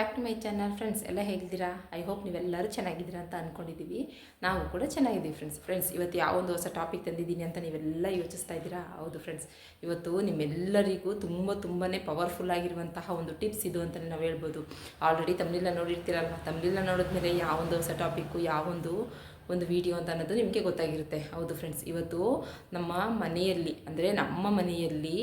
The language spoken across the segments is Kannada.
Back to my channel friends ಎಲ್ಲ ಹೇಗಿದ್ದೀರಾ? ಐ ಹೋಪ್ ನೀವೆಲ್ಲರೂ ಚೆನ್ನಾಗಿದ್ದೀರಾ ಅಂತ ಅಂದ್ಕೊಂಡಿದ್ದೀವಿ ನಾವು ಕೂಡ ಚೆನ್ನಾಗಿದ್ದೀವಿ ಫ್ರೆಂಡ್ಸ್ ಫ್ರೆಂಡ್ಸ್ ಇವತ್ತು ಯಾವೊಂದು ಹೊಸ ಟಾಪಿಕ್ ತಂದಿದ್ದೀನಿ ಅಂತ ನೀವೆಲ್ಲ ಯೋಚಿಸ್ತಾ ಇದ್ದೀರಾ? ಹೌದು ಫ್ರೆಂಡ್ಸ್ ಇವತ್ತು ನಿಮ್ಮೆಲ್ಲರಿಗೂ ತುಂಬ ತುಂಬಾ ಪವರ್ಫುಲ್ ಆಗಿರುವಂತಹ ಒಂದು ಟಿಪ್ಸ್ ಇದು ಅಂತಲೇ ನಾವು ಹೇಳ್ಬೋದು. ಆಲ್ರೆಡಿ ತಮ್ಮನೆಲ್ಲ ನೋಡಿರ್ತೀರಲ್ವ? ತಮ್ಮನೆಲ್ಲ ನೋಡಿದ್ಮೇಲೆ ಯಾವೊಂದು ಹೊಸ ಟಾಪಿಕ್ಕು ಯಾವೊಂದು ಒಂದು ವಿಡಿಯೋ ಅಂತ ಅನ್ನೋದು ನಿಮಗೆ ಗೊತ್ತಾಗಿರುತ್ತೆ. ಹೌದು ಫ್ರೆಂಡ್ಸ್ ಇವತ್ತು ನಮ್ಮ ಮನೆಯಲ್ಲಿ, ಅಂದರೆ ನಮ್ಮ ಮನೆಯಲ್ಲಿ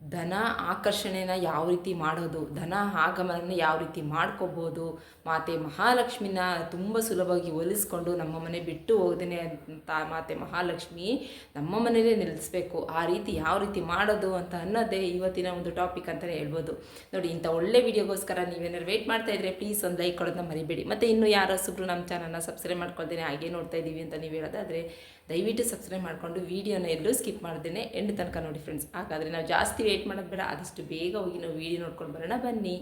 ಧನ ಆಕರ್ಷಣೆನ ಯಾವ ರೀತಿ ಮಾಡೋದು, ಧನ ಆಗಮನ ಯಾವ ರೀತಿ ಮಾಡ್ಕೋಬೋದು, ಮಾತೆ ಮಹಾಲಕ್ಷ್ಮಿನ ತುಂಬ ಸುಲಭವಾಗಿ ಒಲಿಸ್ಕೊಂಡು ನಮ್ಮ ಮನೆ ಬಿಟ್ಟು ಹೋಗ್ದೇನೆ ಅಂತ ಮಾತೆ ಮಹಾಲಕ್ಷ್ಮಿ ನಮ್ಮ ಮನೇಲೇ ನಿಲ್ಲಿಸ್ಬೇಕು, ಆ ರೀತಿ ಯಾವ ರೀತಿ ಮಾಡೋದು ಅಂತ ಅನ್ನೋದೇ ಇವತ್ತಿನ ಒಂದು ಟಾಪಿಕ್ ಅಂತಲೇ ಹೇಳ್ಬೋದು. ನೋಡಿ, ಇಂಥ ಒಳ್ಳೆ ವಿಡಿಯೋಗೋಸ್ಕರ ನೀವೇನಾದ್ರು ವೆಯ್ಟ್ ಮಾಡ್ತಾ ಇದ್ರೆ ಪ್ಲೀಸ್ ಒಂದು ಲೈಕ್ ಕೊಡೋದನ್ನ ಮರಿಬೇಡಿ. ಮತ್ತು ಇನ್ನು ಯಾರೋ ಸುಬ್ರು ನಮ್ಮ ಚಾನಲ್ನ ಸಬ್ಸ್ಕ್ರೈಬ್ ಮಾಡ್ಕೊಳ್ತೇನೆ ಹಾಗೆ ನೋಡ್ತಾ ಇದ್ದೀವಿ ಅಂತ ನೀವು ಹೇಳೋದಾದರೆ, ದಯವಿಟ್ಟು ಸಬ್ಸ್ಕ್ರೈಬ್ ಮಾಡಿಕೊಂಡು ವೀಡಿಯೋನ ಎಲ್ಲೂ ಸ್ಕಿಪ್ ಮಾಡ್ದೇನೆ ಎಂಡ್ ತನಕ ನೋಡಿ ಫ್ರೆಂಡ್ಸ್ ಹಾಗಾದರೆ ನಾವು ಜಾಸ್ತಿ ವೇಟ್ ಮಾಡೋದು ಬೇಡ, ಆದಷ್ಟು ಬೇಗ ಹೋಗಿ ನಾವು ವೀಡಿಯೋ ನೋಡ್ಕೊಂಡು ಬರೋಣ, ಬನ್ನಿ.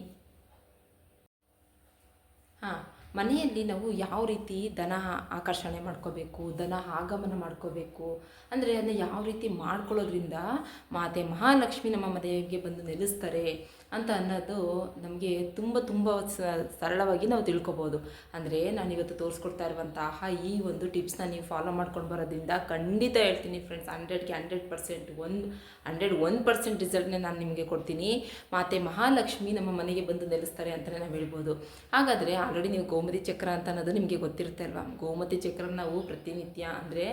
ಹಾಂ, ಮನೆಯಲ್ಲಿ ನಾವು ಯಾವ ರೀತಿ ದನ ಆಕರ್ಷಣೆ ಮಾಡ್ಕೋಬೇಕು, ದನ ಆಗಮನ ಮಾಡ್ಕೋಬೇಕು, ಅಂದರೆ ಅದನ್ನ ಯಾವ ರೀತಿ ಮಾಡ್ಕೊಳ್ಳೋದ್ರಿಂದ ಮಾತೆ ಮಹಾಲಕ್ಷ್ಮಿ ನಮ್ಮ ಮನೆಗೆ ಬಂದು ನೆಲೆಸ್ತಾರೆ. ಅಂತ ಅನ್ನೋದು ನಮಗೆ ತುಂಬ ತುಂಬ ಸರಳವಾಗಿ ನಾವು ತಿಳ್ಕೊಬೋದು. ಅಂದರೆ ನಾನಿವತ್ತು ತೋರಿಸ್ಕೊಡ್ತಾ ಇರುವಂತಹ ಈ ಒಂದು ಟಿಪ್ಸ್ನ ನೀವು ಫಾಲೋ ಮಾಡ್ಕೊಂಡು ಬರೋದ್ರಿಂದ ಖಂಡಿತ ಹೇಳ್ತೀನಿ ಫ್ರೆಂಡ್ಸ್ ಹಂಡ್ರೆಡ್ಗೆ ಹಂಡ್ರೆಡ್ ಪರ್ಸೆಂಟ್ ಒಂದು ಹಂಡ್ರೆಡ್ ಒನ್ ಪರ್ಸೆಂಟ್ ರಿಸಲ್ಟ್ನೇ ನಾನು ನಿಮಗೆ ಕೊಡ್ತೀನಿ. ಮಾತೆ ಮಹಾಲಕ್ಷ್ಮಿ ನಮ್ಮ ಮನೆಗೆ ಬಂದು ನೆಲೆಸ್ತಾರೆ ಅಂತಲೇ ನಾವು ಹೇಳ್ಬೋದು. ಹಾಗಾದರೆ ಆಲ್ರೆಡಿ ನೀವು ಗೋಮತಿ ಚಕ್ರ ಅಂತ ಅನ್ನೋದು ನಿಮಗೆ ಗೊತ್ತಿರುತ್ತೆ ಅಲ್ವಾ? ಗೋಮತಿ ಚಕ್ರ ನಾವು ಪ್ರತಿನಿತ್ಯ ಅಂದರೆ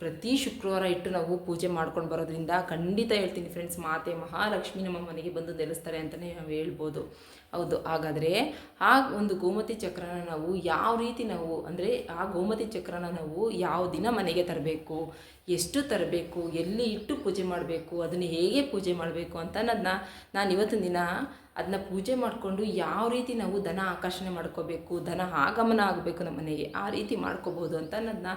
ಪ್ರತಿ ಶುಕ್ರವಾರ ಇಟ್ಟು ನಾವು ಪೂಜೆ ಮಾಡ್ಕೊಂಡು ಬರೋದ್ರಿಂದ ಖಂಡಿತ ಹೇಳ್ತೀನಿ ಫ್ರೆಂಡ್ಸ್ ಮಾತೆ ಮಹಾಲಕ್ಷ್ಮಿ ನಮ್ಮ ಮನೆಗೆ ಬಂದು ನೆಲೆಸ್ತಾರೆ ಅಂತಲೇ ನಾವು ಹೇಳ್ಬೋದು. ಹೌದು. ಹಾಗಾದರೆ ಆ ಒಂದು ಗೋಮತಿ ಚಕ್ರನ ನಾವು ಯಾವ ರೀತಿ ನಾವು ಅಂದರೆ ಆ ಗೋಮತಿ ಚಕ್ರನ ನಾವು ಯಾವ ದಿನ ಮನೆಗೆ ತರಬೇಕು, ಎಷ್ಟು ತರಬೇಕು, ಎಲ್ಲಿ ಇಟ್ಟು ಪೂಜೆ ಮಾಡಬೇಕು, ಅದನ್ನು ಹೇಗೆ ಪೂಜೆ ಮಾಡಬೇಕು ಅಂತ ಅನ್ನೋದನ್ನ ನಾನು ಇವತ್ತಿನ ದಿನ ಅದನ್ನ ಪೂಜೆ ಮಾಡಿಕೊಂಡು ಯಾವ ರೀತಿ ನಾವು ದನ ಆಕರ್ಷಣೆ ಮಾಡ್ಕೋಬೇಕು ದನ ಆಗಮನ ಆಗಬೇಕು ನಮ್ಮ ಮನೆಗೆ ಆ ರೀತಿ ಮಾಡ್ಕೋಬೋದು ಅಂತ ಅನ್ನೋದನ್ನ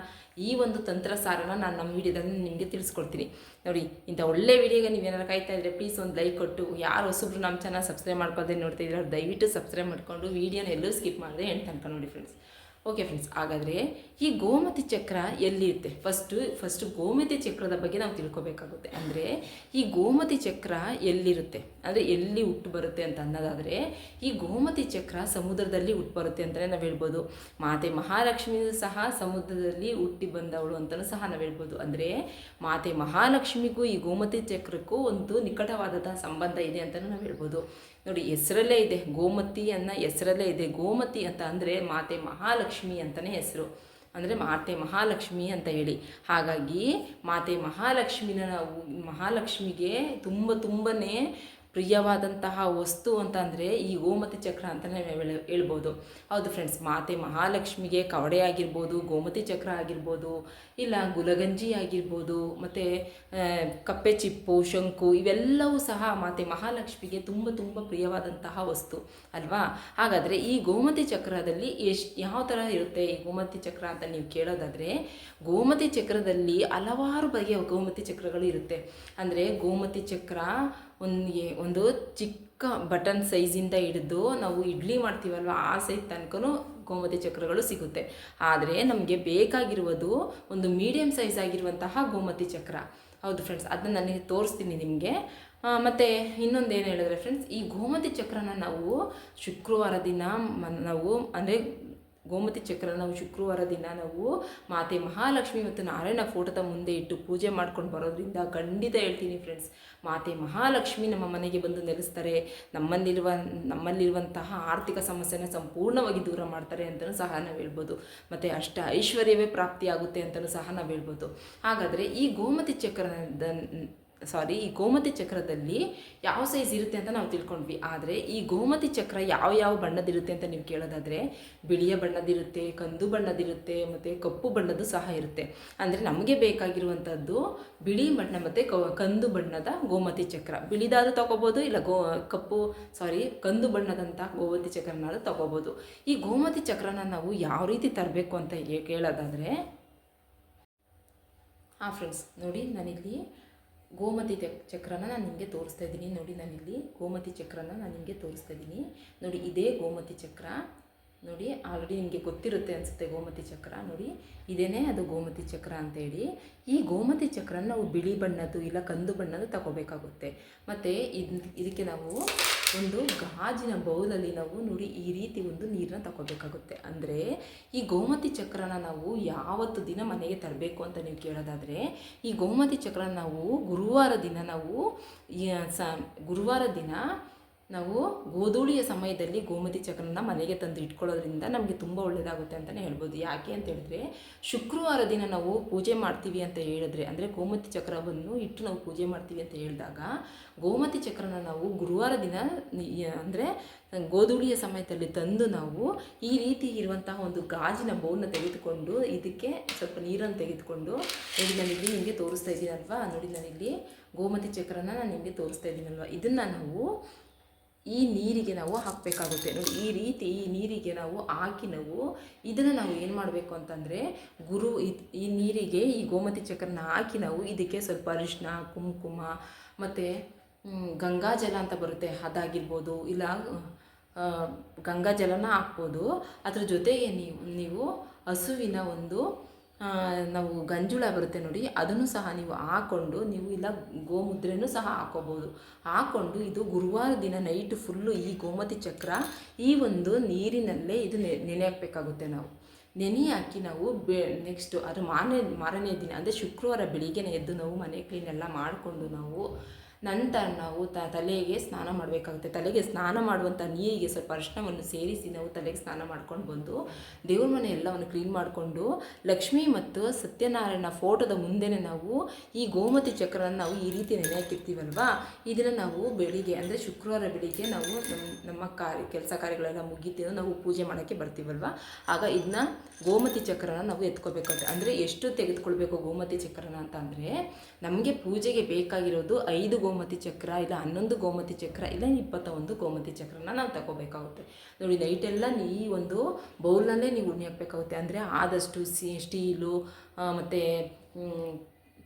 ಈ ಒಂದು ತಂತ್ರ ಸಾರನ ನಾನು ನಮ್ಮ ವಿಡಿಯೋದಲ್ಲಿ ನಿಮಗೆ ತಿಳಿಸ್ಕೊಡ್ತೀನಿ. ನೋಡಿ, ಇಂಥ ಒಳ್ಳೆ ವಿಡಿಯೋಗೆ ಏನಾರು ಕಾಯ್ತಾ ಇದ್ದರೆ ಪ್ಲೀಸ್ ಒಂದು ಲೈಕ್ ಕೊಟ್ಟು, ಯಾರು ಹೊಸಬ್ರು ನಮ್ಮ ಚಾನಲ್ ಸಬ್ಸ್ಕ್ರೈಬ್ ಮಾಡ್ಕೊಳ್ದೆ ನೋಡ್ತಾ ಇದ್ರೆ ದಯವಿಟ್ಟು ಸಬ್ಸ್ಕ್ರೈಬ್ ಮಾಡಿಕೊಂಡು, ವೀಡಿಯೋನ ಎಲ್ಲೂ ಸ್ಕಿಪ್ ಮಾಡಿದೆ ಎಂಟು ತನಕ ನೋಡಿ ಫ್ರೆಂಡ್ಸ್ ಓಕೆ ಫ್ರೆಂಡ್ಸ್ ಹಾಗಾದರೆ ಈ ಗೋಮತಿ ಚಕ್ರ ಎಲ್ಲಿರುತ್ತೆ? ಫಸ್ಟು ಫಸ್ಟು ಗೋಮತಿ ಚಕ್ರದ ಬಗ್ಗೆ ನಾವು ತಿಳ್ಕೊಬೇಕಾಗುತ್ತೆ. ಅಂದರೆ ಈ ಗೋಮತಿ ಚಕ್ರ ಎಲ್ಲಿರುತ್ತೆ? ಅಂದರೆ ಎಲ್ಲಿ ಹುಟ್ಟು ಬರುತ್ತೆ ಅಂತ ಅನ್ನೋದಾದರೆ, ಈ ಗೋಮತಿ ಚಕ್ರ ಸಮುದ್ರದಲ್ಲಿ ಹುಟ್ಟು ಬರುತ್ತೆ ಅಂತಲೇ ನಾವು ಹೇಳ್ಬೋದು. ಮಾತೆ ಮಹಾಲಕ್ಷ್ಮಿಯೂ ಸಹ ಸಮುದ್ರದಲ್ಲಿ ಹುಟ್ಟಿ ಬಂದವಳು ಅಂತಲೂ ಸಹ ನಾವು ಹೇಳ್ಬೋದು. ಅಂದರೆ ಮಾತೆ ಮಹಾಲಕ್ಷ್ಮಿಗೂ ಈ ಗೋಮತಿ ಚಕ್ರಕ್ಕೂ ಒಂದು ನಿಕಟವಾದಂತಹ ಸಂಬಂಧ ಇದೆ ಅಂತಲೂ ನಾವು ಹೇಳ್ಬೋದು. ನೋಡಿ, ಹೆಸರಲ್ಲೇ ಇದೆ. ಗೋಮತಿ ಅನ್ನೋ ಹೆಸರಲ್ಲೇ ಇದೆ. ಗೋಮತಿ ಅಂತ ಅಂದರೆ ಮಾತೆ ಮಹಾಲಕ್ಷ್ಮಿ ಅಂತಲೇ ಹೆಸರು. ಅಂದರೆ ಮಾತೆ ಮಹಾಲಕ್ಷ್ಮಿ ಅಂತ ಹೇಳಿ. ಹಾಗಾಗಿ ಮಾತೆ ಮಹಾಲಕ್ಷ್ಮಿನ ನಾವು ಮಹಾಲಕ್ಷ್ಮಿಗೆ ತುಂಬ ತುಂಬನೇ ಪ್ರಿಯವಾದಂತಹ ವಸ್ತು ಅಂತ ಅಂದರೆ ಈ ಗೋಮತಿ ಚಕ್ರ ಅಂತಲೇ ಹೇಳ್ಬೋದು. ಹೌದು ಫ್ರೆಂಡ್ಸ್ ಮಾತೆ ಮಹಾಲಕ್ಷ್ಮಿಗೆ ಕವಡೆ ಆಗಿರ್ಬೋದು, ಗೋಮತಿ ಚಕ್ರ ಆಗಿರ್ಬೋದು, ಇಲ್ಲ ಗುಲಗಂಜಿ ಆಗಿರ್ಬೋದು, ಮತ್ತು ಕಪ್ಪೆ ಚಿಪ್ಪು, ಶಂಕು ಇವೆಲ್ಲವೂ ಸಹ ಮಾತೆ ಮಹಾಲಕ್ಷ್ಮಿಗೆ ತುಂಬ ತುಂಬ ಪ್ರಿಯವಾದಂತಹ ವಸ್ತು, ಅಲ್ವಾ? ಹಾಗಾದರೆ ಈ ಗೋಮತಿ ಚಕ್ರದಲ್ಲಿ ಎಷ್ಟು ಯಾವ ಥರ ಇರುತ್ತೆ ಈ ಗೋಮತಿ ಚಕ್ರ ಅಂತ ನೀವು ಕೇಳೋದಾದರೆ, ಗೋಮತಿ ಚಕ್ರದಲ್ಲಿ ಹಲವಾರು ಬಗೆಯ ಗೋಮತಿ ಚಕ್ರಗಳು ಇರುತ್ತೆ. ಅಂದರೆ ಗೋಮತಿ ಚಕ್ರ ಒಂದು ಒಂದು ಚಿಕ್ಕ ಬಟನ್ ಸೈಜಿಂದ ಹಿಡಿದು ನಾವು ಇಡ್ಲಿ ಮಾಡ್ತೀವಲ್ವ, ಆ ಸೈಜ್ ತನಕನೂ ಗೋಮತಿ ಚಕ್ರಗಳು ಸಿಗುತ್ತೆ. ಆದರೆ ನಮಗೆ ಬೇಕಾಗಿರುವುದು ಒಂದು ಮೀಡಿಯಮ್ ಸೈಜ್ ಆಗಿರುವಂತಹ ಗೋಮತಿ ಚಕ್ರ. ಹೌದು ಫ್ರೆಂಡ್ಸ್ ಅದನ್ನ ನನಗೆ ತೋರಿಸ್ತೀನಿ ನಿಮಗೆ. ಮತ್ತು ಇನ್ನೊಂದು ಏನು ಹೇಳಿದ್ರೆ ಫ್ರೆಂಡ್ಸ್ ಈ ಗೋಮತಿ ಚಕ್ರನ ನಾವು ಶುಕ್ರವಾರ ದಿನ ನಾವು ಅಂದರೆ ಗೋಮತಿ ಚಕ್ರ ನಾವು ಶುಕ್ರವಾರ ದಿನ ನಾವು ಮಾತೆ ಮಹಾಲಕ್ಷ್ಮಿ ಮತ್ತು ನಾರಾಯಣ ಫೋಟೋದ ಮುಂದೆ ಇಟ್ಟು ಪೂಜೆ ಮಾಡ್ಕೊಂಡು ಬರೋದ್ರಿಂದ ಖಂಡಿತ ಹೇಳ್ತೀನಿ ಫ್ರೆಂಡ್ಸ್ ಮಾತೆ ಮಹಾಲಕ್ಷ್ಮಿ ನಮ್ಮ ಮನೆಗೆ ಬಂದು ನೆಲೆಸ್ತಾರೆ. ನಮ್ಮಲ್ಲಿರುವ, ನಮ್ಮಲ್ಲಿರುವಂತಹ ಆರ್ಥಿಕ ಸಮಸ್ಯೆನ ಸಂಪೂರ್ಣವಾಗಿ ದೂರ ಮಾಡ್ತಾರೆ ಅಂತಲೂ ಸಹ ನಾವು ಹೇಳ್ಬೋದು. ಮತ್ತು ಅಷ್ಟ ಐಶ್ವರ್ಯವೇ ಪ್ರಾಪ್ತಿಯಾಗುತ್ತೆ ಅಂತಲೂ ಸಹ ನಾವು ಹೇಳ್ಬೋದು. ಹಾಗಾದರೆ ಈ ಗೋಮತಿ ಚಕ್ರದ ಸಾರಿ ಈ ಗೋಮತಿ ಚಕ್ರದಲ್ಲಿ ಯಾವ ಸೈಜ್ ಇರುತ್ತೆ ಅಂತ ನಾವು ತಿಳ್ಕೊಂಡ್ವಿ. ಆದರೆ ಈ ಗೋಮತಿ ಚಕ್ರ ಯಾವ ಯಾವ ಬಣ್ಣದಿರುತ್ತೆ ಅಂತ ನೀವು ಕೇಳೋದಾದರೆ ಬಿಳಿಯ ಬಣ್ಣದಿರುತ್ತೆ, ಕಂದು ಬಣ್ಣದಿರುತ್ತೆ, ಮತ್ತು ಕಪ್ಪು ಬಣ್ಣದ್ದು ಸಹ ಇರುತ್ತೆ. ಅಂದರೆ ನಮಗೆ ಬೇಕಾಗಿರುವಂಥದ್ದು ಬಿಳಿ ಬಣ್ಣ ಮತ್ತು ಕಂದು ಬಣ್ಣದ ಗೋಮತಿ ಚಕ್ರ. ಬಿಳಿದಾದ್ರೂ ತಗೋಬೋದು, ಇಲ್ಲ ಗೋ, ಕಪ್ಪು ಸಾರಿ ಕಂದು ಬಣ್ಣದಂಥ ಗೋಮತಿ ಚಕ್ರನಾದ್ರೂ ತಗೋಬೋದು. ಈ ಗೋಮತಿ ಚಕ್ರನ ನಾವು ಯಾವ ರೀತಿ ತರಬೇಕು ಅಂತ ಕೇಳೋದಾದರೆ ಹಾಂ ಫ್ರೆಂಡ್ಸ್ ನೋಡಿ ನಾನಿಲ್ಲಿ ಗೋಮತಿ ಚಕ್ರನ ನಾನು ನಿಮಗೆ ತೋರಿಸ್ತಾ ಇದ್ದೀನಿ. ನೋಡಿ ನಾನು ಇಲ್ಲಿ ಗೋಮತಿ ಚಕ್ರನ ನಾನು ನಿಮಗೆ ತೋರಿಸ್ತಾ ಇದ್ದೀನಿ. ನೋಡಿ ಇದೇ ಗೋಮತಿ ಚಕ್ರ. ನೋಡಿ ಆಲ್ರೆಡಿ ನಿಮಗೆ ಗೊತ್ತಿರುತ್ತೆ ಅನಿಸುತ್ತೆ ಗೋಮತಿ ಚಕ್ರ. ನೋಡಿ ಇದೇನೇ ಅದು ಗೋಮತಿ ಚಕ್ರ ಅಂತೇಳಿ ಈ ಗೋಮತಿ ಚಕ್ರನ ನಾವು ಬಿಳಿ ಬಣ್ಣದ್ದು ಇಲ್ಲ ಕಂದು ಬಣ್ಣದ್ದು ತಗೋಬೇಕಾಗುತ್ತೆ. ಮತ್ತು ಇದು, ಇದಕ್ಕೆ ನಾವು ಒಂದು ಗಾಜಿನ ಬೌಲಲ್ಲಿ ನಾವು ನೋಡಿ ಈ ರೀತಿ ಒಂದು ನೀರನ್ನ ತಗೋಬೇಕಾಗುತ್ತೆ ಅಂದರೆ ಈ ಗೋಮತಿ ಚಕ್ರನ ನಾವು ಯಾವತ್ತು ದಿನ ಮನೆಗೆ ತರಬೇಕು ಅಂತ ನೀವು ಕೇಳೋದಾದರೆ, ಈ ಗೋಮತಿ ಚಕ್ರನ ನಾವು ಗುರುವಾರ ದಿನ ನಾವು ಗುರುವಾರ ದಿನ ನಾವು ಗೋಧೂಳಿಯ ಸಮಯದಲ್ಲಿ ಗೋಮತಿ ಚಕ್ರನ ಮನೆಗೆ ತಂದು ಇಟ್ಕೊಳ್ಳೋದ್ರಿಂದ ನಮಗೆ ತುಂಬ ಒಳ್ಳೆಯದಾಗುತ್ತೆ ಅಂತಲೇ ಹೇಳ್ಬೋದು. ಯಾಕೆ ಅಂತ ಹೇಳಿದ್ರೆ, ಶುಕ್ರವಾರ ದಿನ ನಾವು ಪೂಜೆ ಮಾಡ್ತೀವಿ ಅಂತ ಹೇಳಿದ್ರೆ, ಅಂದರೆ ಗೋಮತಿ ಚಕ್ರವನ್ನು ಇಟ್ಟು ನಾವು ಪೂಜೆ ಮಾಡ್ತೀವಿ ಅಂತ ಹೇಳಿದಾಗ, ಗೋಮತಿ ಚಕ್ರನ ನಾವು ಗುರುವಾರ ದಿನ ಅಂದರೆ ಗೋಧೂಳಿಯ ಸಮಯದಲ್ಲಿ ತಂದು ನಾವು ಈ ರೀತಿ ಇರುವಂತಹ ಒಂದು ಗಾಜಿನ ಬೌಲ್ನ ತೆಗೆದುಕೊಂಡು ಇದಕ್ಕೆ ಸ್ವಲ್ಪ ನೀರನ್ನು ತೆಗೆದುಕೊಂಡು, ನೋಡಿ ನಾನಿಲ್ಲಿ ನಿಮಗೆ ತೋರಿಸ್ತಾ ಇದ್ದೀನಲ್ವಾ ನೋಡಿ ನಾನಿಲ್ಲಿ ಗೋಮತಿ ಚಕ್ರನ ನಾನು ನಿಮಗೆ ತೋರಿಸ್ತಾ ಇದ್ದೀನಲ್ವಾ? ಇದನ್ನು ನಾವು ಈ ನೀರಿಗೆ ನಾವು ಹಾಕಬೇಕಾಗುತ್ತೆ. ನೋಡಿ, ಈ ರೀತಿ ಈ ನೀರಿಗೆ ನಾವು ಹಾಕಿ ನಾವು ಇದನ್ನು ನಾವು ಏನು ಮಾಡಬೇಕು ಅಂತಂದರೆ, ಗುರು ಈ ನೀರಿಗೆ ಈ ಗೋಮತಿ ಚಕ್ರನ ಹಾಕಿ ನಾವು ಇದಕ್ಕೆ ಸ್ವಲ್ಪ ಅರಿಶಿನ ಕುಂಕುಮ ಮತ್ತು ಗಂಗಾಜಲ ಅಂತ ಬರುತ್ತೆ. ಅದಾಗಿರ್ಬೋದು, ಇಲ್ಲ ಗಂಗಾ ಜಲನ ಹಾಕ್ಬೋದು. ಅದ್ರ ಜೊತೆಗೆ ನೀವು ನೀವು ಹಸುವಿನ ಒಂದು ನಾವು ಗಂಜುಳ ಬರುತ್ತೆ ನೋಡಿ, ಅದನ್ನು ಸಹ ನೀವು ಹಾಕ್ಕೊಂಡು ನೀವು ಇಲ್ಲ ಗೋಮುದ್ರೆನೂ ಸಹ ಹಾಕೋಬೋದು. ಹಾಕ್ಕೊಂಡು ಇದು ಗುರುವಾರ ದಿನ ನೈಟ್ ಫುಲ್ಲು ಈ ಗೋಮತಿ ಚಕ್ರ, ಈ ಒಂದು ನೀರಿನಲ್ಲೇ ಇದು ನೆನೆ ಹಾಕಬೇಕಾಗುತ್ತೆ ನಾವು. ನೆನೆ ಹಾಕಿ ನಾವು ಬೆ ನೆಕ್ಸ್ಟು ಅದು ಮಾರನೇ ಮಾರನೇ ದಿನ, ಅಂದರೆ ಶುಕ್ರವಾರ ಬೆಳಿಗ್ಗೆನೇ ಎದ್ದು ನಾವು ಮನೆ ಕ್ಲೀನೆಲ್ಲ ಮಾಡಿಕೊಂಡು ನಾವು ನಂತರ ನಾವು ತ ತಲೆಗೆ ಸ್ನಾನ ಮಾಡಬೇಕಾಗುತ್ತೆ. ತಲೆಗೆ ಸ್ನಾನ ಮಾಡುವಂಥ ನೀರಿಗೆ ಸ್ವಲ್ಪ ಅರಿಶಿನವನ್ನು ಸೇರಿಸಿ ನಾವು ತಲೆಗೆ ಸ್ನಾನ ಮಾಡ್ಕೊಂಡು ಬಂದು ದೇವ್ರ ಮನೆ ಎಲ್ಲವನ್ನು ಕ್ಲೀನ್ ಮಾಡಿಕೊಂಡು ಲಕ್ಷ್ಮಿ ಮತ್ತು ಸತ್ಯನಾರಾಯಣ ಫೋಟೋದ ಮುಂದೆನೇ ನಾವು ಈ ಗೋಮತಿ ಚಕ್ರನ ನಾವು ಈ ರೀತಿ ನೆನೆ ಹಾಕಿರ್ತೀವಲ್ವಾ ಇದನ್ನು ನಾವು ಬೆಳಿಗ್ಗೆ ಅಂದರೆ ಶುಕ್ರವಾರ ಬೆಳಿಗ್ಗೆ ನಾವು ನಮ್ಮ ನಮ್ಮ ಕಾರ್ಯ ಕೆಲಸ ಕಾರ್ಯಗಳೆಲ್ಲ ಮುಗಿತೀವಿ ನಾವು ಪೂಜೆ ಮಾಡೋಕ್ಕೆ ಬರ್ತೀವಲ್ವಾ? ಆಗ ಇದನ್ನ ಗೋಮತಿ ಚಕ್ರನ ನಾವು ಎತ್ಕೋಬೇಕಾಗುತ್ತೆ. ಅಂದರೆ ಎಷ್ಟು ತೆಗೆದುಕೊಳ್ಬೇಕು ಗೋಮತಿ ಚಕ್ರನ ಅಂತ ಅಂದರೆ ನಮಗೆ ಪೂಜೆಗೆ ಬೇಕಾಗಿರೋದು ಐದು ಗೋಮತಿ ಚಕ್ರ ಇಲ್ಲ ಹನ್ನೊಂದು ಗೋಮತಿ ಚಕ್ರ ಇಲ್ಲ ಇಪ್ಪತ್ತ ಒಂದು ಗೋಮತಿ ಚಕ್ರನ ನಾವು ತಗೋಬೇಕಾಗುತ್ತೆ. ನೋಡಿ ನೈಟೆಲ್ಲ ಈ ಒಂದು ಬೌಲ್ನಲ್ಲೇ ನೀವು ಉಣ್ಣಿ ಹಾಕಬೇಕಾಗುತ್ತೆ. ಅಂದರೆ ಆದಷ್ಟು ಸಿ, ಸ್ಟೀಲು ಮತ್ತು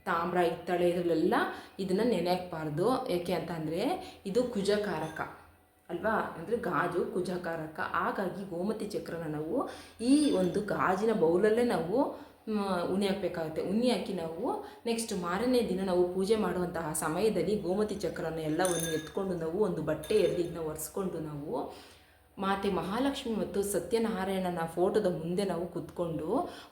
ತಾಮ್ರ, ಹಿತ್ತಾಳೆ ಇದರಲ್ಲೆಲ್ಲ ಇದನ್ನು ನೆನೆ ಹಾಕ್ಬಾರ್ದು ಏಕೆ ಅಂತ ಅಂದರೆ ಇದು ಕುಜಕಾರಕ, ಅಲ್ವಾ? ಅಂದರೆ ಗಾಜು ಕುಜಕಾರಕ. ಹಾಗಾಗಿ ಗೋಮತಿ ಚಕ್ರನ ನಾವು ಈ ಒಂದು ಗಾಜಿನ ಬೌಲಲ್ಲೇ ನಾವು ಉಣ್ಣಿ ಹಾಕಬೇಕಾಗುತ್ತೆ. ಉಣ್ಣಿ ಹಾಕಿ ನಾವು ನೆಕ್ಸ್ಟ್ ಮಾರನೇ ದಿನ ನಾವು ಪೂಜೆ ಮಾಡುವಂತಹ ಸಮಯದಲ್ಲಿ ಗೋಮತಿ ಚಕ್ರನ ಎಲ್ಲವನ್ನು ಎತ್ಕೊಂಡು ನಾವು ಒಂದು ಬಟ್ಟೆಯಲ್ಲಿ ಇದನ್ನ ಒರೆಸ್ಕೊಂಡು ನಾವು ಮಾತೆ ಮಹಾಲಕ್ಷ್ಮಿ ಮತ್ತು ಸತ್ಯನಾರಾಯಣನ ಫೋಟೋದ ಮುಂದೆ ನಾವು ಕುತ್ಕೊಂಡು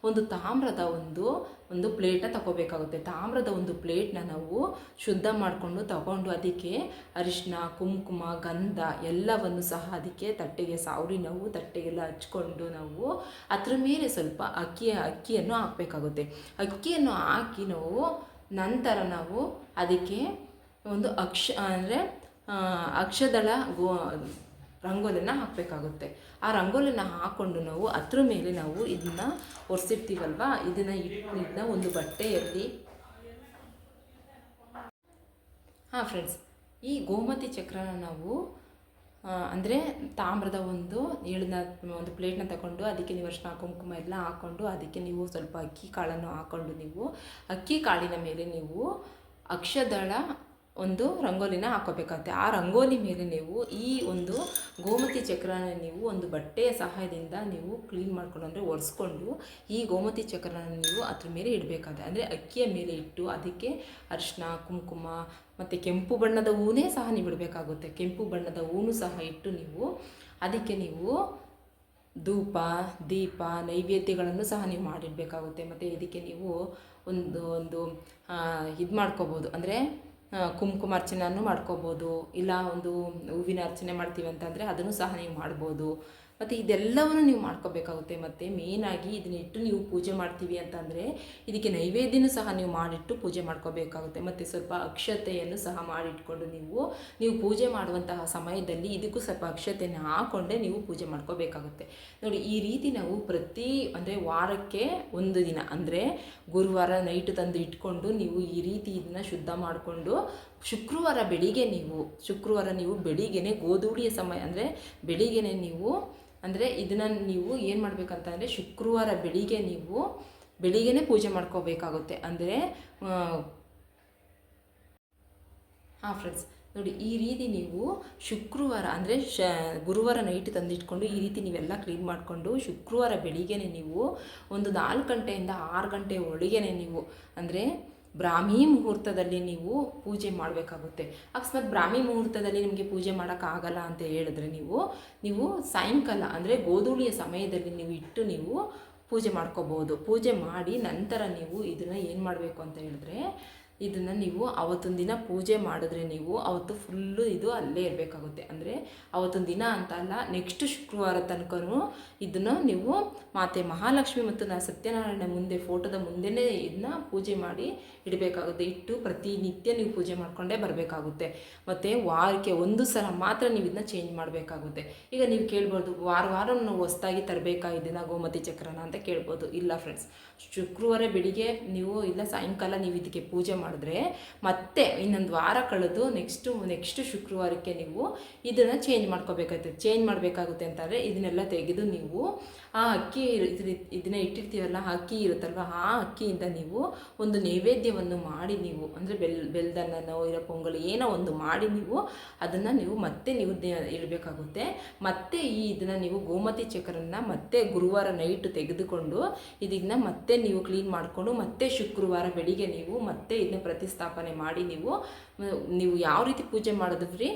ಒಂದು ತಾಮ್ರದ ಒಂದು ಒಂದು ಪ್ಲೇಟ್ನ ತಗೋಬೇಕಾಗುತ್ತೆ. ತಾಮ್ರದ ಒಂದು ಪ್ಲೇಟ್ನ ನಾವು ಶುದ್ಧ ಮಾಡಿಕೊಂಡು ತಗೊಂಡು ಅದಕ್ಕೆ ಅರಿಶಿನ ಕುಂಕುಮ, ಗಂಧ ಎಲ್ಲವನ್ನು ಸಹ ಅದಕ್ಕೆ ತಟ್ಟೆಗೆ, ಸಾವರಿ ನಾವು ತಟ್ಟೆಗೆಲ್ಲ ಹಚ್ಕೊಂಡು ನಾವು ಅದ್ರ ಮೇಲೆ ಸ್ವಲ್ಪ ಅಕ್ಕಿಯ ಅಕ್ಕಿಯನ್ನು ಹಾಕಬೇಕಾಗುತ್ತೆ. ಅಕ್ಕಿಯನ್ನು ಹಾಕಿ ನಾವು ನಂತರ ನಾವು ಅದಕ್ಕೆ ಒಂದು ಅಕ್ಷ, ಅಂದರೆ ಅಕ್ಷದಳ ಗೋ ರಂಗೋಲಿನ ಹಾಕಬೇಕಾಗುತ್ತೆ. ಆ ರಂಗೋಲಿನ ಹಾಕ್ಕೊಂಡು ನಾವು ಅದ್ರ ಮೇಲೆ ನಾವು ಇದನ್ನ ಒರೆಸಿರ್ತೀವಲ್ವಾ? ಇದನ್ನು ಇದನ್ನ ಒಂದು ಬಟ್ಟೆಯಲ್ಲಿ. ಹಾಂ ಫ್ರೆಂಡ್ಸ್ ಈ ಗೋಮತಿ ಚಕ್ರನ ನಾವು ಅಂದರೆ ತಾಮ್ರದ ಒಂದು ಏಳನ ಒಂದು ಪ್ಲೇಟ್ನ ತಗೊಂಡು ಅದಕ್ಕೆ ನೀವು ಅರ್ಶಿನ ಕುಂಕುಮ ಎಲ್ಲ ಹಾಕ್ಕೊಂಡು ಅದಕ್ಕೆ ನೀವು ಸ್ವಲ್ಪ ಅಕ್ಕಿ ಕಾಳನ್ನು ಹಾಕ್ಕೊಂಡು ನೀವು, ಅಕ್ಕಿ ಕಾಳಿನ ಮೇಲೆ ನೀವು ಅಕ್ಷದಳ ಒಂದು ರಂಗೋಲಿನ ಹಾಕೋಬೇಕಾಗುತ್ತೆ ಆ ರಂಗೋಲಿ ಮೇಲೆ ನೀವು ಈ ಒಂದು ಗೋಮತಿ ಚಕ್ರನ ನೀವು ಒಂದು ಬಟ್ಟೆಯ ಸಹಾಯದಿಂದ ನೀವು ಕ್ಲೀನ್ ಮಾಡ್ಕೊಂಡು ಅಂದರೆ ಒರೆಸ್ಕೊಂಡು ಈ ಗೋಮತಿ ಚಕ್ರನ ನೀವು ಅದ್ರ ಮೇಲೆ ಇಡಬೇಕಾಗುತ್ತೆ ಅಂದರೆ ಅಕ್ಕಿಯ ಮೇಲೆ ಇಟ್ಟು ಅದಕ್ಕೆ ಅರಿಶಿನ ಕುಂಕುಮ ಮತ್ತು ಕೆಂಪು ಬಣ್ಣದ ಹೂನೇ ಸಹ ನೀವು ಇಡಬೇಕಾಗುತ್ತೆ. ಕೆಂಪು ಬಣ್ಣದ ಹೂನು ಸಹ ಇಟ್ಟು ನೀವು ಅದಕ್ಕೆ ನೀವು ಧೂಪ, ದೀಪ, ನೈವೇದ್ಯಗಳನ್ನು ಸಹ ನೀವು ಮಾಡಿಡಬೇಕಾಗುತ್ತೆ. ಮತ್ತು ಇದಕ್ಕೆ ನೀವು ಒಂದು ಒಂದು ಇದು ಮಾಡ್ಕೋಬೋದು ಅಂದರೆ ಕುಂಕುಮಾರ್ಚನೆಯನ್ನು ಮಾಡ್ಕೋಬೋದು. ಇಲ್ಲ ಒಂದು ಹೂವಿನ ಅರ್ಚನೆ ಮಾಡ್ತೀವಿ ಅಂತಂದರೆ ಅದನ್ನು ಸಹ ನೀವು ಮಾಡ್ಬೋದು. ಮತ್ತು ಇದೆಲ್ಲವನ್ನು ನೀವು ಮಾಡ್ಕೋಬೇಕಾಗುತ್ತೆ. ಮತ್ತು ಮೇಯ್ನಾಗಿ ಇದನ್ನ ಇಟ್ಟು ನೀವು ಪೂಜೆ ಮಾಡ್ತೀವಿ ಅಂತಂದರೆ ಇದಕ್ಕೆ ನೈವೇದ್ಯನೂ ಸಹ ನೀವು ಮಾಡಿಟ್ಟು ಪೂಜೆ ಮಾಡ್ಕೋಬೇಕಾಗುತ್ತೆ. ಮತ್ತು ಸ್ವಲ್ಪ ಅಕ್ಷತೆಯನ್ನು ಸಹ ಮಾಡಿಟ್ಕೊಂಡು ನೀವು ನೀವು ಪೂಜೆ ಮಾಡುವಂತಹ ಸಮಯದಲ್ಲಿ ಇದಕ್ಕೂ ಸ್ವಲ್ಪ ಅಕ್ಷತೆಯನ್ನು ಹಾಕೊಂಡೇ ನೀವು ಪೂಜೆ ಮಾಡ್ಕೋಬೇಕಾಗುತ್ತೆ. ನೋಡಿ, ಈ ರೀತಿ ನಾವು ಪ್ರತಿ, ಅಂದರೆ ವಾರಕ್ಕೆ ಒಂದು ದಿನ, ಅಂದರೆ ಗುರುವಾರ ನೈಟ್ ತಂದು ಇಟ್ಕೊಂಡು ನೀವು ಈ ರೀತಿ ಇದನ್ನ ಶುದ್ಧ ಮಾಡಿಕೊಂಡು ಶುಕ್ರವಾರ ಬೆಳಿಗ್ಗೆ ನೀವು, ಶುಕ್ರವಾರ ನೀವು ಬೆಳಿಗ್ಗೆನೆ ಗೋಧೂಳಿಯ ಸಮಯ, ಅಂದರೆ ಬೆಳಿಗ್ಗೆನೆ ನೀವು ಅಂದರೆ ಇದನ್ನು ನೀವು ಏನು ಮಾಡಬೇಕಂತ ಅಂದರೆ ಶುಕ್ರವಾರ ಬೆಳಿಗ್ಗೆ ನೀವು ಬೆಳಿಗ್ಗೆನೇ ಪೂಜೆ ಮಾಡ್ಕೋಬೇಕಾಗುತ್ತೆ. ಅಂದರೆ ಹಾಂ ಫ್ರೆಂಡ್ಸ್ ನೋಡಿ ಈ ರೀತಿ ನೀವು ಶುಕ್ರವಾರ ಅಂದರೆ ಶ, ಗುರುವಾರ ನೈಟ್ ತಂದಿಟ್ಕೊಂಡು ಈ ರೀತಿ ನೀವೆಲ್ಲ ಕ್ಲೀನ್ ಮಾಡಿಕೊಂಡು ಶುಕ್ರವಾರ ಬೆಳಿಗ್ಗೆನೇ ನೀವು ಒಂದು ನಾಲ್ಕು ಗಂಟೆಯಿಂದ ಆರು ಗಂಟೆ ಒಳಗೇನೆ ನೀವು ಅಂದರೆ ಬ್ರಾಹ್ಮಿ ಮುಹೂರ್ತದಲ್ಲಿ ನೀವು ಪೂಜೆ ಮಾಡಬೇಕಾಗುತ್ತೆ. ಅಕಸ್ಮಾತ್ ಬ್ರಾಹ್ಮಿ ಮುಹೂರ್ತದಲ್ಲಿ ನಿಮಗೆ ಪೂಜೆ ಮಾಡೋಕ್ಕಾಗಲ್ಲ ಅಂತ ಹೇಳಿದ್ರೆ ನೀವು ನೀವು ಸಾಯಂಕಾಲ ಅಂದರೆ ಗೋಧೂಳಿಯ ಸಮಯದಲ್ಲಿ ನೀವು ಇಟ್ಟು ನೀವು ಪೂಜೆ ಮಾಡ್ಕೋಬೋದು. ಪೂಜೆ ಮಾಡಿ ನಂತರ ನೀವು ಇದನ್ನು ಏನು ಮಾಡಬೇಕು ಅಂತ ಹೇಳಿದ್ರೆ ಇದನ್ನು ನೀವು ಅವತ್ತೊಂದು ದಿನ ಪೂಜೆ ಮಾಡಿದ್ರೆ ನೀವು ಅವತ್ತು ಫುಲ್ಲು ಇದು ಅಲ್ಲೇ ಇರಬೇಕಾಗುತ್ತೆ. ಅಂದರೆ ಅವತ್ತೊಂದು ದಿನ ಅಂತ ಅಲ್ಲ ನೆಕ್ಸ್ಟ್ ಶುಕ್ರವಾರ ತನಕನೂ ಇದನ್ನು ನೀವು ಮಾತೆ ಮಹಾಲಕ್ಷ್ಮಿ ಮತ್ತು ನಾ ಸತ್ಯನಾರಾಯಣ ಮುಂದೆ ಫೋಟೋದ ಮುಂದೆನೇ ಇದನ್ನ ಪೂಜೆ ಮಾಡಿ ಇಡಬೇಕಾಗುತ್ತೆ. ಇಟ್ಟು ಪ್ರತಿನಿತ್ಯ ನೀವು ಪೂಜೆ ಮಾಡಿಕೊಂಡೇ ಬರಬೇಕಾಗುತ್ತೆ. ಮತ್ತು ವಾರಕ್ಕೆ ಒಂದು ಸಲ ಮಾತ್ರ ನೀವು ಇದನ್ನ ಚೇಂಜ್ ಮಾಡಬೇಕಾಗುತ್ತೆ. ಈಗ ನೀವು ಕೇಳ್ಬೋದು, ವಾರ ವಾರ ನಾವು ಹೊಸ್ತಾಗಿ ತರಬೇಕಾ ಇದನ್ನು ಗೋಮತಿ ಚಕ್ರನ ಅಂತ ಕೇಳ್ಬೋದು. ಇಲ್ಲ ಫ್ರೆಂಡ್ಸ್ ಶುಕ್ರವಾರ ಬೆಳಿಗ್ಗೆ ನೀವು, ಇಲ್ಲ ಸಾಯಂಕಾಲ ನೀವು ಇದಕ್ಕೆ ಪೂಜೆ ಮಾಡಿದ್ರೆ ಮತ್ತೆ ಇನ್ನೊಂದು ವಾರ ಕಳೆದು ನೆಕ್ಸ್ಟು ನೆಕ್ಸ್ಟ್ ಶುಕ್ರವಾರಕ್ಕೆ ನೀವು ಇದನ್ನು ಚೇಂಜ್ ಮಾಡ್ಕೋಬೇಕಾಗುತ್ತೆ ಚೇಂಜ್ ಮಾಡಬೇಕಾಗುತ್ತೆ ಅಂತಂದರೆ ಇದನ್ನೆಲ್ಲ ತೆಗೆದು ನೀವು ಆ ಅಕ್ಕಿ ಇದನ್ನ ಇಟ್ಟಿರ್ತೀವಲ್ಲ, ಆ ಅಕ್ಕಿ ಇರುತ್ತಲ್ವ? ಆ ಅಕ್ಕಿಯಿಂದ ನೀವು ಒಂದು ನೈವೇದ್ಯವನ್ನು ಮಾಡಿ ನೀವು, ಅಂದರೆ ಬೆಲ್ ಬೆಲ್ದನ್ನೋ ಇರೋ ಪೊಂಗಲ್ ಏನೋ ಒಂದು ಮಾಡಿ ನೀವು ಅದನ್ನು ನೀವು ಮತ್ತೆ ನೀವು ಇಡಬೇಕಾಗುತ್ತೆ. ಮತ್ತೆ ಈ ಇದನ್ನು ನೀವು ಗೋಮತಿ ಚಕ್ರನ್ನ ಮತ್ತೆ ಗುರುವಾರ ನೈಟ್ ತೆಗೆದುಕೊಂಡು ಇದನ್ನ ಮತ್ತೆ ನೀವು ಕ್ಲೀನ್ ಮಾಡಿಕೊಂಡು ಮತ್ತೆ ಶುಕ್ರವಾರ ಬೆಳಿಗ್ಗೆ ನೀವು ಮತ್ತೆ ಇದನ್ನ ಪ್ರತಿಸ್ಥಾಪನೆ ಮಾಡಿ ನೀವು ನೀವು ಯಾವ ರೀತಿ ಪೂಜೆ ಮಾಡಿದ್ರಿ?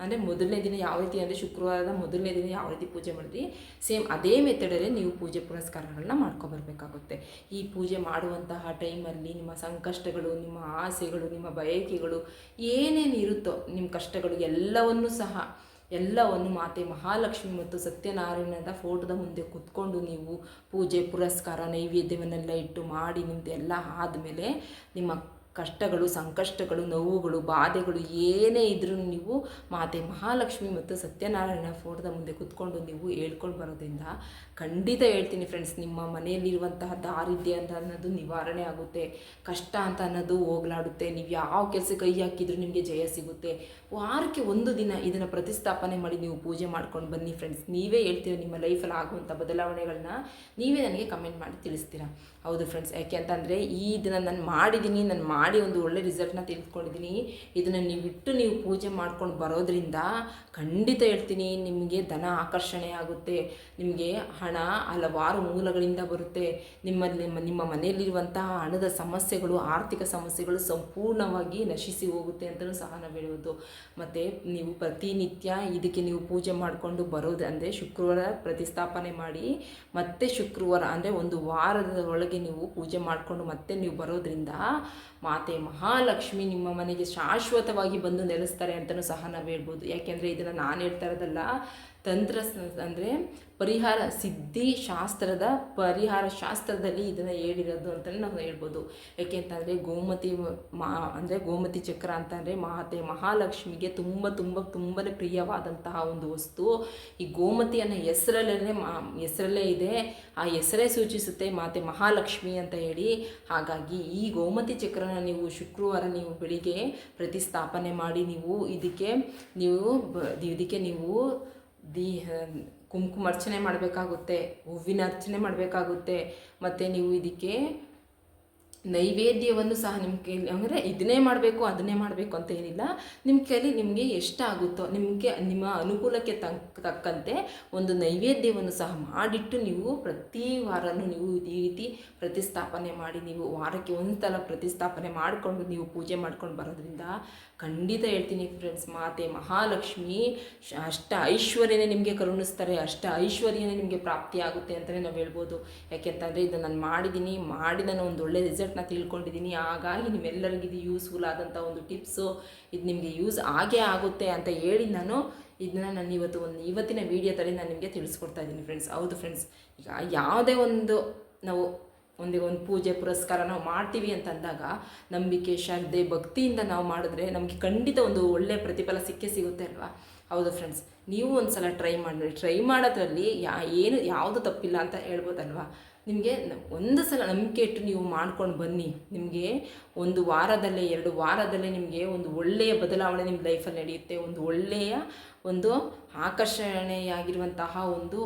ಅಂದರೆ ಮೊದಲನೇ ದಿನ ಯಾವ ರೀತಿ ಅಂದರೆ ಶುಕ್ರವಾರದ ಮೊದಲನೇ ದಿನ ಯಾವ ರೀತಿ ಪೂಜೆ ಮಾಡಿದ್ರಿ ಸೇಮ್ ಅದೇ ಮೆಥಡಲ್ಲೇ ನೀವು ಪೂಜೆ ಪುರಸ್ಕಾರಗಳನ್ನ ಮಾಡ್ಕೊಬರ್ಬೇಕಾಗುತ್ತೆ ಈ ಪೂಜೆ ಮಾಡುವಂತಹ ಟೈಮಲ್ಲಿ ನಿಮ್ಮ ಸಂಕಷ್ಟಗಳು, ನಿಮ್ಮ ಆಸೆಗಳು, ನಿಮ್ಮ ಬಯಕೆಗಳು ಏನೇನು ಇರುತ್ತೋ, ನಿಮ್ಮ ಕಷ್ಟಗಳು ಎಲ್ಲವನ್ನೂ ಸಹ, ಎಲ್ಲವನ್ನು ಮಾತೆ ಮಹಾಲಕ್ಷ್ಮಿ ಮತ್ತು ಸತ್ಯನಾರಾಯಣದ ಫೋಟೋದ ಮುಂದೆ ಕುತ್ಕೊಂಡು ನೀವು ಪೂಜೆ ಪುರಸ್ಕಾರ, ನೈವೇದ್ಯವನ್ನೆಲ್ಲ ಇಟ್ಟು ಮಾಡಿ ನಿಮ್ಮದೆಲ್ಲ ಆದಮೇಲೆ ನಿಮ್ಮ ಕಷ್ಟಗಳು, ಸಂಕಷ್ಟಗಳು, ನೋವುಗಳು, ಬಾಧೆಗಳು ಏನೇ ಇದ್ರೂ ನೀವು ಮಾತೆ ಮಹಾಲಕ್ಷ್ಮಿ ಮತ್ತು ಸತ್ಯನಾರಾಯಣ ಫೋಟೋದ ಮುಂದೆ ಕುತ್ಕೊಂಡು ನೀವು ಹೇಳ್ಕೊಂಡು ಬರೋದ್ರಿಂದ ಖಂಡಿತ ಹೇಳ್ತೀನಿ ಫ್ರೆಂಡ್ಸ್ ನಿಮ್ಮ ಮನೆಯಲ್ಲಿರುವಂತಹ ದಾರಿದ್ಯ ಅಂತ ಅನ್ನೋದು ನಿವಾರಣೆ ಆಗುತ್ತೆ. ಕಷ್ಟ ಅಂತ ಅನ್ನೋದು ಹೋಗ್ಲಾಡುತ್ತೆ. ನೀವು ಯಾವ ಕೆಲಸ ಕೈ ಹಾಕಿದ್ರು ನಿಮಗೆ ಜಯ ಸಿಗುತ್ತೆ. ವಾರಕ್ಕೆ ಒಂದು ದಿನ ಇದನ್ನು ಪ್ರತಿಸ್ಥಾಪನೆ ಮಾಡಿ ನೀವು ಪೂಜೆ ಮಾಡ್ಕೊಂಡು ಬನ್ನಿ ಫ್ರೆಂಡ್ಸ್ ನೀವೇ ಹೇಳ್ತೀರ ನಿಮ್ಮ ಲೈಫಲ್ಲಿ ಆಗುವಂಥ ಬದಲಾವಣೆಗಳನ್ನ ನೀವೇ ನನಗೆ ಕಮೆಂಟ್ ಮಾಡಿ ತಿಳಿಸ್ತೀರಾ? ಹೌದು ಫ್ರೆಂಡ್ಸ್ ಯಾಕೆ ಅಂತಂದರೆ ಈ ಇದನ್ನು ನಾನು ಮಾಡಿದ್ದೀನಿ ನಾನು ಮಾಡಿ ಒಂದು ಒಳ್ಳೆ ರಿಸಲ್ಟ್ನ ತಿಳ್ಕೊಂಡಿದ್ದೀನಿ ಇದನ್ನು ನೀವು ಇಟ್ಟು ನೀವು ಪೂಜೆ ಮಾಡ್ಕೊಂಡು ಬರೋದ್ರಿಂದ ಖಂಡಿತ ಹೇಳ್ತೀನಿ, ನಿಮಗೆ ಧನ ಆಕರ್ಷಣೆ ಆಗುತ್ತೆ. ನಿಮಗೆ ಹಣ ಹಲವಾರು ಮೂಲಗಳಿಂದ ಬರುತ್ತೆ. ನಿಮ್ಮ ನಿಮ್ಮ ನಿಮ್ಮ ಮನೆಯಲ್ಲಿರುವಂತಹ ಹಣದ ಸಮಸ್ಯೆಗಳು, ಆರ್ಥಿಕ ಸಮಸ್ಯೆಗಳು ಸಂಪೂರ್ಣವಾಗಿ ನಶಿಸಿ ಹೋಗುತ್ತೆ ಅಂತಲೂ ಸಹ ನಾವು ಹೇಳ್ಬೋದು ಮತ್ತು ನೀವು ಪ್ರತಿನಿತ್ಯ ಇದಕ್ಕೆ ನೀವು ಪೂಜೆ ಮಾಡಿಕೊಂಡು ಬರೋದು ಅಂದರೆ ಶುಕ್ರವಾರ ಪ್ರತಿಸ್ಥಾಪನೆ ಮಾಡಿ, ಮತ್ತೆ ಶುಕ್ರವಾರ ಅಂದರೆ ಒಂದು ವಾರದ ಒಳಗೆ ನೀವು ಪೂಜೆ ಮಾಡಿಕೊಂಡು ಮತ್ತೆ ನೀವು ಬರೋದ್ರಿಂದ ಮಾತೆ ಮಹಾಲಕ್ಷ್ಮಿ ನಿಮ್ಮ ಮನೆಗೆ ಶಾಶ್ವತವಾಗಿ ಬಂದು ನೆಲೆಸ್ತಾರೆ ಅಂತಲೂ ಸಹ ನಾವು ಹೇಳ್ಬೋದು. ಯಾಕೆಂದರೆ ಇದನ್ನು ನಾನು ಹೇಳ್ತಾ ಇರೋದಲ್ಲ ತಂತ್ರ ಅಂದರೆ ಪರಿಹಾರ ಸಿದ್ಧಿ ಶಾಸ್ತ್ರದ ಪರಿಹಾರ ಶಾಸ್ತ್ರದಲ್ಲಿ ಇದನ್ನು ಹೇಳಿರೋದು ಅಂತಲೇ ನಾವು ಹೇಳ್ಬೋದು. ಯಾಕೆ ಅಂತಂದರೆ ಗೋಮತಿ ಮಾ ಅಂದರೆ ಗೋಮತಿ ಚಕ್ರ ಅಂತಂದರೆ ಮಾತೆ ಮಹಾಲಕ್ಷ್ಮಿಗೆ ತುಂಬ ತುಂಬ ತುಂಬಾ ಪ್ರಿಯವಾದಂತಹ ಒಂದು ವಸ್ತು. ಈ ಗೋಮತಿಯನ್ನು ಹೆಸರಲ್ಲೇ ಮಾ, ಹೆಸರಲ್ಲೇ ಇದೆ. ಆ ಹೆಸರೇ ಸೂಚಿಸುತ್ತೆ ಮಾತೆ ಮಹಾಲಕ್ಷ್ಮಿ ಅಂತ ಹೇಳಿ. ಹಾಗಾಗಿ ಈ ಗೋಮತಿ ಚಕ್ರನ ನೀವು ಶುಕ್ರವಾರ ನೀವು ಬೆಳಿಗ್ಗೆ ಪ್ರತಿಸ್ಥಾಪನೆ ಮಾಡಿ ನೀವು ಇದಕ್ಕೆ ನೀವು ಇದಕ್ಕೆ ನೀವು ದಿ ಕುಂಕುಮ ಅರ್ಚನೆ ಮಾಡಬೇಕಾಗುತ್ತೆ, ಹೂವಿನ ಅರ್ಚನೆ ಮಾಡಬೇಕಾಗುತ್ತೆ, ಮತ್ತು ನೀವು ಇದಕ್ಕೆ ನೈವೇದ್ಯವನ್ನು ಸಹ ನಿಮ್ಮ ಕೈಲಿ ಅಂದರೆ ಇದನ್ನೇ ಮಾಡಬೇಕು, ಅದನ್ನೇ ಮಾಡಬೇಕು ಅಂತ ಏನಿಲ್ಲ. ನಿಮ್ಮ ಕೈಲಿ ನಿಮಗೆ ಎಷ್ಟಾಗುತ್ತೋ ನಿಮಗೆ, ನಿಮ್ಮ ಅನುಕೂಲಕ್ಕೆ ತಕ್ಕ ತಕ್ಕಂತೆ ಒಂದು ನೈವೇದ್ಯವನ್ನು ಸಹ ಮಾಡಿಟ್ಟು ನೀವು ಪ್ರತಿ ವಾರನೂ ನೀವು ಈ ರೀತಿ ಪ್ರತಿಸ್ಥಾಪನೆ ಮಾಡಿ, ನೀವು ವಾರಕ್ಕೆ ಒಂದು ಸಲ ಪ್ರತಿಸ್ಥಾಪನೆ ಮಾಡಿಕೊಂಡು ನೀವು ಪೂಜೆ ಮಾಡ್ಕೊಂಡು ಬರೋದ್ರಿಂದ ಖಂಡಿತ ಹೇಳ್ತೀನಿ ಫ್ರೆಂಡ್ಸ್ ಮಾತೆ ಮಹಾಲಕ್ಷ್ಮಿ ಅಷ್ಟ ಐಶ್ವರ್ಯನೇ ನಿಮಗೆ ಕರುಣಿಸ್ತಾರೆ, ಅಷ್ಟ ಐಶ್ವರ್ಯನೇ ನಿಮಗೆ ಪ್ರಾಪ್ತಿಯಾಗುತ್ತೆ ಅಂತಲೇ ನಾವು ಹೇಳ್ಬೋದು. ಯಾಕೆಂತಂದರೆ ಇದನ್ನು ನಾನು ಮಾಡಿದ್ದೀನಿ ಮಾಡಿ ನಾನು ಒಂದು ಒಳ್ಳೆ ರಿಸಲ್ಟ್ನ ತಿಳ್ಕೊಂಡಿದ್ದೀನಿ ಹಾಗಾಗಿ ನಿಮ್ಮೆಲ್ಲರಿಗೂ ಇದು ಯೂಸ್ಫುಲ್ ಆದಂಥ ಒಂದು ಟಿಪ್ಸು ಇದು ನಿಮಗೆ ಯೂಸ್ ಆಗೇ ಆಗುತ್ತೆ ಅಂತ ಹೇಳಿ ನಾನು ಇದನ್ನ ನಾನು ಇವತ್ತು ಒಂದು ಇವತ್ತಿನ ವೀಡಿಯೋದಲ್ಲಿ ನಾನು ನಿಮಗೆ ತಿಳಿಸ್ಕೊಡ್ತಾ ಇದ್ದೀನಿ ಫ್ರೆಂಡ್ಸ್ ಹೌದು ಫ್ರೆಂಡ್ಸ್ ಈಗ ಯಾವುದೇ ಒಂದು ನಾವು ಒಂದು ಒಂದು ಪೂಜೆ ಪುರಸ್ಕಾರ ನಾವು ಮಾಡ್ತೀವಿ ಅಂತಂದಾಗ ನಂಬಿಕೆ, ಶ್ರದ್ಧೆ, ಭಕ್ತಿಯಿಂದ ನಾವು ಮಾಡಿದ್ರೆ ನಮಗೆ ಖಂಡಿತ ಒಂದು ಒಳ್ಳೆಯ ಪ್ರತಿಫಲ ಸಿಕ್ಕೇ ಸಿಗುತ್ತೆ ಅಲ್ವಾ? ಹೌದು ಫ್ರೆಂಡ್ಸ್ ನೀವು ಒಂದು ಸಲ ಟ್ರೈ ಮಾಡಿ ಟ್ರೈ ಮಾಡೋದ್ರಲ್ಲಿ ಯಾ, ಏನು, ಯಾವುದು ತಪ್ಪಿಲ್ಲ ಅಂತ ಹೇಳ್ಬೋದಲ್ವಾ? ನಿಮಗೆ ಒಂದು ಸಲ ನಂಬಿಕೆ ಇಟ್ಟು ನೀವು ಮಾಡ್ಕೊಂಡು ಬನ್ನಿ. ನಿಮಗೆ ಒಂದು ವಾರದಲ್ಲೇ, ಎರಡು ವಾರದಲ್ಲೇ ನಿಮಗೆ ಒಂದು ಒಳ್ಳೆಯ ಬದಲಾವಣೆ ನಿಮ್ಮ ಲೈಫಲ್ಲಿ ನಡೆಯುತ್ತೆ. ಒಂದು ಒಳ್ಳೆಯ ಒಂದು ಆಕರ್ಷಣೆಯಾಗಿರುವಂತಹ ಒಂದು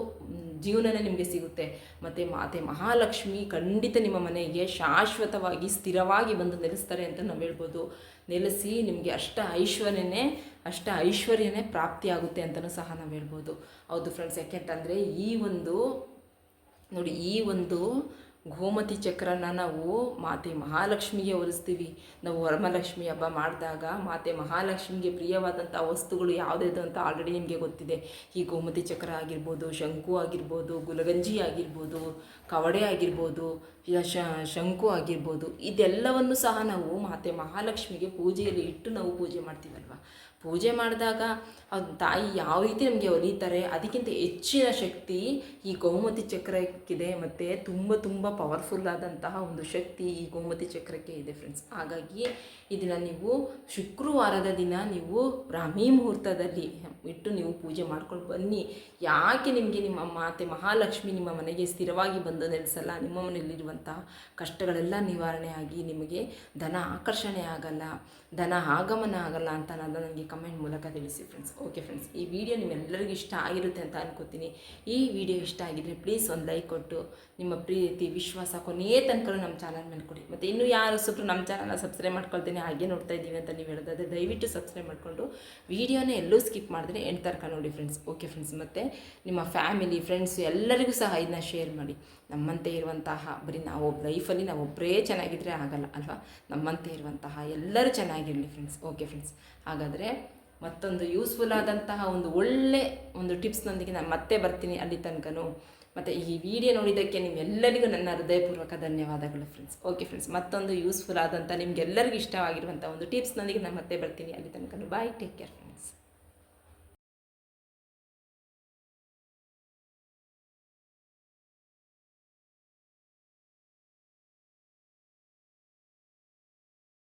ಜೀವನನೇ ನಿಮಗೆ ಸಿಗುತ್ತೆ. ಮತ್ತು ಮಾತೆ ಮಹಾಲಕ್ಷ್ಮಿ ಖಂಡಿತ ನಿಮ್ಮ ಮನೆಗೆ ಶಾಶ್ವತವಾಗಿ ಸ್ಥಿರವಾಗಿ ಬಂದು ನೆಲೆಸ್ತಾರೆ ಅಂತ ನಾವು ಹೇಳ್ಬೋದು. ನೆಲೆಸಿ ನಿಮಗೆ ಅಷ್ಟ ಐಶ್ವರ್ಯನೇ ಅಷ್ಟ ಐಶ್ವರ್ಯನೇ ಪ್ರಾಪ್ತಿಯಾಗುತ್ತೆ ಅಂತಲೂ ಸಹ ನಾವು ಹೇಳ್ಬೋದು. ಹೌದು ಫ್ರೆಂಡ್ಸ್ ಯಾಕೆಂತಂದರೆ ಈ ಒಂದು ನೋಡಿ, ಈ ಒಂದು ಗೋಮತಿ ಚಕ್ರನ ನಾವು ಮಾತೆ ಮಹಾಲಕ್ಷ್ಮಿಗೆ ಒರೆಸ್ತೀವಿ ನಾವು ವರಮಲಕ್ಷ್ಮಿ ಹಬ್ಬ ಮಾಡಿದಾಗ ಮಾತೆ ಮಹಾಲಕ್ಷ್ಮಿಗೆ ಪ್ರಿಯವಾದಂಥ ವಸ್ತುಗಳು ಯಾವುದಿದೆ ಅಂತ ಆಲ್ರೆಡಿ ನಿಮಗೆ ಗೊತ್ತಿದೆ. ಈ ಗೋಮತಿ ಚಕ್ರ ಆಗಿರ್ಬೋದು, ಶಂಕು ಆಗಿರ್ಬೋದು, ಗುಲಗಂಜಿ ಆಗಿರ್ಬೋದು, ಕವಡೆ ಆಗಿರ್ಬೋದು ಶಂಕು ಆಗಿರ್ಬೋದು, ಇದೆಲ್ಲವನ್ನು ಸಹ ನಾವು ಮಾತೆ ಮಹಾಲಕ್ಷ್ಮಿಗೆ ಪೂಜೆಯಲ್ಲಿ ಇಟ್ಟು ನಾವು ಪೂಜೆ ಮಾಡ್ತೀವಲ್ವ? ಪೂಜೆ ಮಾಡಿದಾಗ ಅದು ತಾಯಿ ಯಾವ ರೀತಿ ನಮಗೆ ಒಲಿತಾರೆ, ಅದಕ್ಕಿಂತ ಹೆಚ್ಚಿನ ಶಕ್ತಿ ಈ ಗೋಮತಿ ಚಕ್ರಕ್ಕಿದೆ. ಮತ್ತು ತುಂಬ ತುಂಬ ಪವರ್ಫುಲ್ ಆದಂತಹ ಒಂದು ಶಕ್ತಿ ಈ ಗೋಮತಿ ಚಕ್ರಕ್ಕೆ ಇದೆ ಫ್ರೆಂಡ್ಸ್ ಹಾಗಾಗಿ ಇದನ್ನು ನೀವು ಶುಕ್ರವಾರದ ದಿನ ನೀವು ಬ್ರಾಹ್ಮಿ ಮುಹೂರ್ತದಲ್ಲಿ ಇಟ್ಟು ನೀವು ಪೂಜೆ ಮಾಡ್ಕೊಂಡು ಬನ್ನಿ. ಯಾಕೆ ನಿಮಗೆ ನಿಮ್ಮ ಮಾತೆ ಮಹಾಲಕ್ಷ್ಮಿ ನಿಮ್ಮ ಮನೆಗೆ ಸ್ಥಿರವಾಗಿ ಬಂದು ನೆಲೆಸಲ್ಲ ನಿಮ್ಮ ಮನೆಯಲ್ಲಿರುವಂತಹ ಕಷ್ಟಗಳೆಲ್ಲ ನಿವಾರಣೆ ಆಗಿ ನಿಮಗೆ ಧನ ಆಕರ್ಷಣೆ ಆಗಲ್ಲ, ಧನ ಆಗಮನ ಆಗಲ್ಲ ಅಂತ ನಾನು ನನಗೆ ಕಮೆಂಟ್ ಮೂಲಕ ತಿಳಿಸಿ ಫ್ರೆಂಡ್ಸ್ ಓಕೆ ಫ್ರೆಂಡ್ಸ್ ಈ ವಿಡಿಯೋ ನಿಮ್ಮೆಲ್ಲರಿಗೂ ಇಷ್ಟ ಆಗಿರುತ್ತೆ ಅಂತ ಅನ್ಕೋತೀನಿ. ಈ ವಿಡಿಯೋ ಇಷ್ಟ ಆಗಿದ್ರೆ ಪ್ಲೀಸ್ ಒಂದು ಲೈಕ್ ಕೊಟ್ಟು ನಿಮ್ಮ ಪ್ರೀತಿ, ವಿಶ್ವಾಸ ಕೊನೆಯೇ ತನಕ ನಮ್ಮ ಚಾನಲ್ ಮೇಲೆ ಕೊಡಿ. ಮತ್ತು ಇನ್ನೂ ಯಾರು ಸ್ವಲ್ಪ ನಮ್ಮ ಚಾನಲ್ನ ಸಬ್ಸ್ಕ್ರೈಬ್ ಮಾಡ್ಕೊಳ್ತೀನಿ, ಹಾಗೆ ನೋಡ್ತಾ ಇದ್ದೀವಿ ಅಂತ ನೀವು ಹೇಳೋದಾದರೆ ದಯವಿಟ್ಟು ಸಬ್ಸ್ಕ್ರೈಬ್ ಮಾಡಿಕೊಂಡು ವೀಡಿಯೋನೇ ಎಲ್ಲೂ ಸ್ಕಿಪ್ ಮಾಡಿದ್ರೆ ಎಂಟು ತನಕ ನೋಡಿ ಫ್ರೆಂಡ್ಸ್ ಓಕೆ ಫ್ರೆಂಡ್ಸ್ ಮತ್ತು ನಿಮ್ಮ ಫ್ಯಾಮಿಲಿ ಫ್ರೆಂಡ್ಸ್ ಎಲ್ಲರಿಗೂ ಸಹ ಇದನ್ನ ಶೇರ್ ಮಾಡಿ. ನಮ್ಮಂತೆ ಇರುವಂತಹ, ಬರೀ ನಾವು ಲೈಫಲ್ಲಿ ನಾವು ಒಬ್ಬರೇ ಚೆನ್ನಾಗಿದ್ದರೆ ಆಗಲ್ಲ, ಅಲ್ವಾ? ನಮ್ಮಂತೆ ಇರುವಂತಹ ಎಲ್ಲರೂ ಚೆನ್ನಾಗಿರಲಿ ಫ್ರೆಂಡ್ಸ್ ಓಕೆ ಫ್ರೆಂಡ್ಸ್ ಹಾಗಾದರೆ ಮತ್ತೊಂದು ಯೂಸ್ಫುಲ್ ಆದಂತಹ ಒಂದು ಒಳ್ಳೆ ಒಂದು ಟಿಪ್ಸ್ನೊಂದಿಗೆ ನಾನು ಮತ್ತೆ ಬರ್ತೀನಿ ಅಲ್ಲಿ ತನಕನೂ. ಮತ್ತು ಈ ವಿಡಿಯೋ ನೋಡಿದ್ದಕ್ಕೆ ನಿಮ್ಮೆಲ್ಲರಿಗೂ ನನ್ನ ಹೃದಯಪೂರ್ವಕ ಧನ್ಯವಾದಗಳು ಫ್ರೆಂಡ್ಸ್ ಓಕೆ ಫ್ರೆಂಡ್ಸ್ ಮತ್ತೊಂದು ಯೂಸ್ಫುಲ್ ಆದಂಥ ನಿಮಗೆಲ್ಲರಿಗೂ ಇಷ್ಟವಾಗಿರುವಂಥ ಒಂದು ಟಿಪ್ಸ್ನೊಂದಿಗೆ ನಾನು ಮತ್ತೆ ಬರ್ತೀನಿ ಅಲ್ಲಿ ತನಕ ಬಾಯ್ ಟೇಕ್ ಕೇರ್